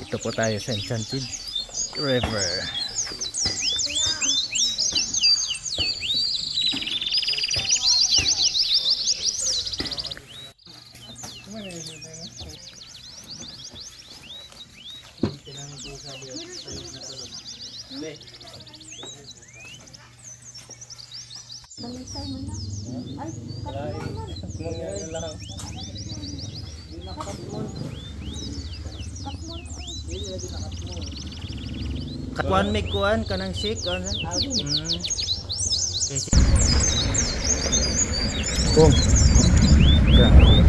Ito po tayo sa Enchanted River. Balisay mo na. Ay, katmon man. Katmon. Katmon. Kuan may kuan kanang shake ano? Mm. Okay. Kung. Grabe,